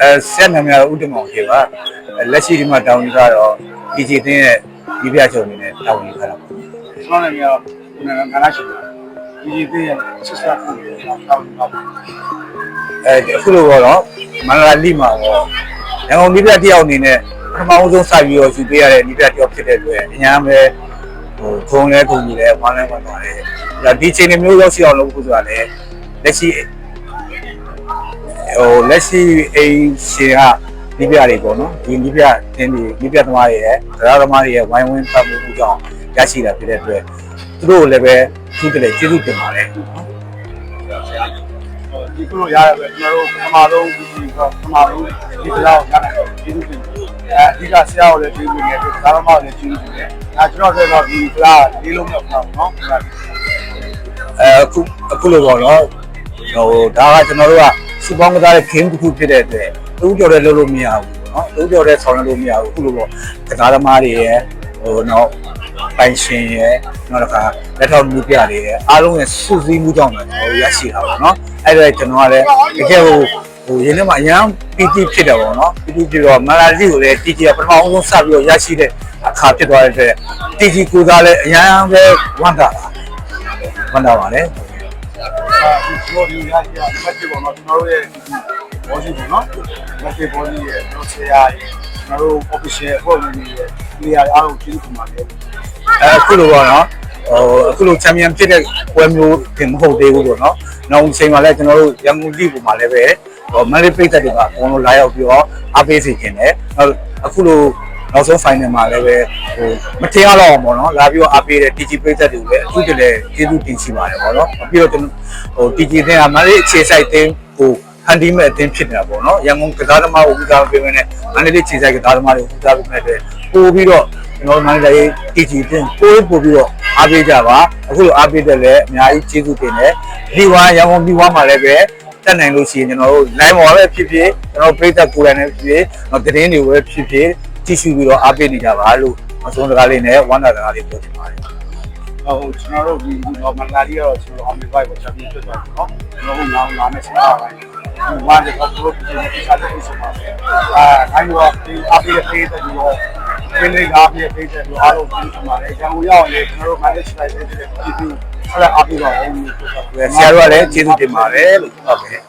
အဲဆက်နာမည်ကတော့ဥတ္တမောင်ခေပါအဲလက်ရှိဒီမှာတောင်းနေကတော့ PG တင်းရဲ့ဒီပြချုပ်အနေနဲ့တောင်းနေခါတော့ကျွန်တော်လည်းကတော့ဒီနေ့ကနားရှိတယ်ဒီဒီသေးရဲ့ဆက်ဆက်ကိုတောင်းတော့အဲအခုလိုပေါ့နော်မန္တလာလိမှာပေါ့ရန်ကုန်ဒီပြတယောက်အနေနဲ့ပထမဦးဆုံးစပြီးတော့ယူပေးရတဲ့ဒီပြတယောက်ဖြစ်တဲ့အတွက်အများပဲဟိုခုံလဲခုံကြီးလဲဝမ်းလဲဝမ်းသွားတယ်ဒါဒီချိန်တွေမျိုးရောက်ရှိအောင်လုပ်ဖို့ဆိုတာလည်းလက်ရှိ ဟိုလက်ရှိအိမ်ရှင်ကဒီပြတွေပေါ့နော်ဒီဒီပြတင်းဒီဒီပြသမားတွေရဲ့သရသမားတွေရဲ့ဝိုင်းဝန်းပတ်မှုကြောင့်ရရှိတာဖြစ်တဲ့အတွက်သူတို့ကိုလည်းပဲသူတည်းကျေးဇူးတင်ပါတယ်နော်ဒီကုလို့ရတယ်ပဲကျွန်တော်တို့ပထမဆုံးဒီဒီကပထမဆုံးဒီလောက်ရနိုင်တယ်ကျေးဇူးတင်အဲအဓိကဆရာကိုလည်းကျေးဇူးတင်တယ်ဒါမှမဟုတ်လည်းကျေးဇူးတင်တယ်အဲကျွန်တော်တို့တော့ဒီကလာလေးလုံးမြောက်ပါတော့နော်အဲအခုအခုလိုပေါ့နော်ဟိုဒါကကျွန်တော်တို့က စူပေါင်းကစားတဲ့ game တစ်ခုဖြစ်တဲ့အတွက်တူးကြော်တဲ့လုပ်လို့မရဘူးပေါ့နော်တူးကြော်တဲ့ဆောင်လို့မရဘူးအခုလိုပေါ့ကစားသမားတွေရဲ့ဟိုတော့ပိုင်ရှင်ရဲ့နောက်တစ်ခါလက်ထောက်မှုပြတွေရဲ့အားလုံးရဲ့စုစည်းမှုကြောင့်လည်းကျွန်တော်တို့ရရှိတာပေါ့နော်အဲ့ဒါကျွန်တော်ကလည်းတကယ်ဟိုဟိုရင်းထဲမှာအရန် PT ဖြစ်တယ်ပေါ့နော် PT ဖြစ်တော့မလာစီကိုလည်း TG ကပထမအောင်ဆုံးစပြီးတော့ရရှိတဲ့အခါဖြစ်သွားတဲ့အတွက် TG ကိုစားလည်းအရန်ပဲဝမ်းတာပါဝမ်းတာပါလေအဲဒီ ကျွန်တော်ဒီရရမတ်ချပေါ်တော့ကျွန်တော်တို့ရဲ့ဘောစီပေါ့နော်မတ်ချဘောစီရဲ့တော့ဆရာရဲ့ကျွန်တော်တို့ official အဖွဲ့ဝင်တွေရဲ့ player အားလုံးကျေးဇူးတင်ပါတယ်အဲအခုလိုပေါ့နော်ဟိုအခုလိုချန်ပီယံဖြစ်တဲ့ပွဲမျိုးတင်မဟုတ်သေးဘူးပေါ့နော်နောက်ချိန်မှာလည်းကျွန်တော်တို့ရန်ကုန်လိပုံမှာလည်းပဲဟိုမန်လေးပိတ်သက်တွေကအကုန်လုံးလာရောက်ပြီးတော့အားပေးစီခြင်းတယ်နောက်အခုလို နောက်ဆုံး final မှာလည်းပဲဟိုမထင်ရတော့အောင်ပေါ့နော်လာပြီးတော့အားပေးတဲ့ TG ပိတ်သက်တွေကိုလည်းအခုတည်းလည်းကျေးဇူးတင်ရှိပါတယ်ပေါ့နော်ပြီးတော့ကျွန်တော်ဟို TG တဲ့ကမန်လေးအခြေဆိုင်တင်းဟိုဟန်ဒီမဲ့အတင်းဖြစ်နေတာပေါ့နော်ရန်ကုန်ကစားသမားကိုဦးစားပေးမယ်နဲ့မန္တလေးခြေဆိုင်ကစားသမားတွေကိုဦးစားပေးမယ်တဲ့ပို့ပြီးတော့ကျွန်တော်မန္တလေး TG တင်းပို့ပို့ပြီးတော့အားပေးကြပါအခုလိုအားပေးတဲ့လည်းအများကြီးကျေးဇူးတင်တယ်ဒီဝါရန်ကုန်ဒီဝါမှာလည်းပဲတက်နိုင်လို့ရှိရင်ကျွန်တော်တို့ line ပေါ်ပဲဖြစ်ဖြစ်ကျွန်တော်ပြည်သက်ကိုယ်တိုင်နဲ့ဖြစ်ဖြစ်တော့သတင်းတွေကိုပဲဖြစ်ဖြစ် ကြည့်ရှုပြီးတော့အားပေးနေကြပါလို့အဆုံးစကားလေးနဲ့ဝမ်းသာစကားလေးပြောချင်ပါတယ်ဟုတ်ကျွန်တော်တို့ဒီတော့မလာရီကတော့ကျွန်တော်အောင်မြင်ပါ့ချန်ပီယံဖြစ်သွားပြီနော်ကျွန်တော်တို့နောက်လာမယ့်ဆရာပိုင်းဒီဝါတဲ့ကတော့တို့ဒီကိစ္စလေးဆိုပါမယ်အာတိုင်းတော့ဒီအပိရဲ့ဖေးတဲ့ဒီတော့ဒီလေးကအပိရဲ့ဖေးတဲ့ဒီအားလုံးပြီးသွားပါတယ်ရန်ကုန်ရောက်ရင်ကျွန်တော်တို့ manage လိုက်တဲ့ဒီဒီအဲ့ဒါအပိတော့ဟိုမျိုးဖြစ်သွားတယ်ဆရာတို့ကလည်းကျေးဇူးတင်ပါတယ်လို့ဟုတ်ကဲ့